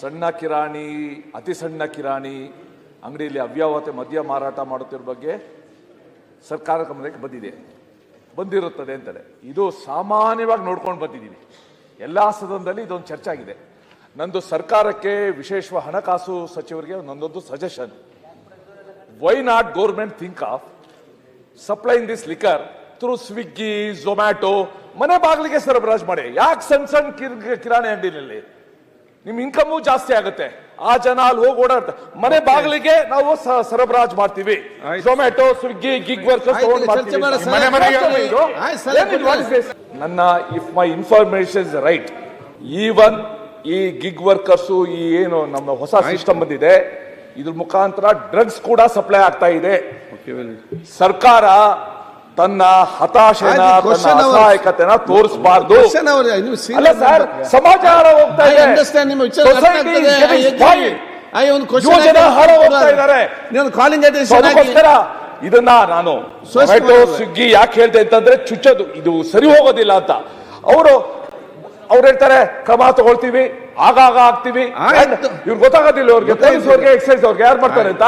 ಸಣ್ಣ ಕಿರಾಣಿ, ಅತಿ ಸಣ್ಣ ಕಿರಾಣಿ, ಅಂಗಡಿಯಲ್ಲಿ ಅವ್ಯಾವತೆ ಮದ್ಯ ಮಾರಾಟ ಮಾಡುತ್ತಿರೋ ಬಗ್ಗೆ ಸರ್ಕಾರ ಗಮನಕ್ಕೆ ಬಂದಿದೆ. ಬಂದಿರುತ್ತದೆ ಅಂತಾರೆ ಇದು ಸಾಮಾನ್ಯವಾಗಿ ನೋಡ್ಕೊಂಡು ಬಂದಿದ್ದೀವಿ ಎಲ್ಲ ಸದನದಲ್ಲಿ ಇದೊಂದು ಚರ್ಚೆ ಆಗಿದೆ. ನಂದು ಸರ್ಕಾರಕ್ಕೆ ವಿಶೇಷ ಹಣಕಾಸು ಸಚಿವರಿಗೆ ನಂದೊಂದು suggestion why not government think of supplying this liquor through Swiggy Zomato ಮನೆ ಬಾಗಿಲಿಗೆ ಸರಬರಾಜು ಮಾಡಿ. ಯಾಕೆ ಸಣ್ಣ ಸಣ್ಣ ಕಿರ್- ಕಿರಾಣಿ ಅಂಗಡಿನಲ್ಲಿ ನಿಮ್ ಇನ್ಕಮ್ ಜಾಸ್ತಿ ಆಗುತ್ತೆ. ಆ ಜನ ಅಲ್ಲಿ ಹೋಗಿ ಓಡಾಡ್ತ ಮನೆ ಬಾಗಿಲಿಗೆ ನಾವು ಸರಬರಾಜ್ ಸರಬರಾಜು ಮಾಡ್ತೀವಿ. ಝೊಮ್ಯಾಟೊ ಸ್ವಿಗ್ಗಿ ಗಿಗ್ ವರ್ಕರ್ಸ್ ಆಯ್ತು, ಈಗ ಚರ್ಚೆ ಮಾಡೋಣ ಮನೆ ಮನೆಗೆ ಇದು ಆಯ್ತು, ಸರ್, ಏನ್ ಇದು? What is this? ನನ್ನ if my information is right even ಈ ಗಿಗ್ ವರ್ಕರ್ಸು ಈ ಏನು ನಮ್ಮ ಹೊಸ ಸಿಸ್ಟಮ್ ಬಂದಿದೆ ಇದ್ರ ಮುಖಾಂತರ ಡ್ರಗ್ಸ್ ಕೂಡ ಸಪ್ಲೈ ಆಗ್ತಾ ಇದೆ. ಸರ್ಕಾರ ತನ್ನ ಹತಾಶೆನ ತನ್ನ. ಅಸಹಾಯಕತೆನ ತೋರಿಸಬಾರ್ದು. ಅಲ್ಲ ಸರ್ ಸಮಾಚಾರ ಸಮಾಜ ಹೋಗ್ತಾ ಇದೆ. ಇದನ್ನ ನಾನು. ಸ್ವಿಗ್ಗಿ ಯಾಕೆ ಹೇಳ್ತೆ ಅಂತಂದ್ರೆ ಚುಚ್ಚದು. ಇದು ಸರಿ ಹೋಗೋದಿಲ್ಲ ಅಂತ. ಅವರು ಅವ್ರು ಹೇಳ್ತಾರೆ ಕ್ರಮ ತಗೊಳ್ತೀವಿ ಆಗಾಗ ಆಗ್ತೀವಿ. ಇವ್ರು ಗೊತ್ತಾಗೋದಿಲ್ಲ ಅವ್ರಿಗೆ. ಪೊಲೀಸ್ ಅವ್ರಿಗೆ ಎಕ್ಸೈಸ್ ಅವ್ರಿಗೆ ಯಾರು ಮಾಡ್ತಾರೆ ಅಂತ?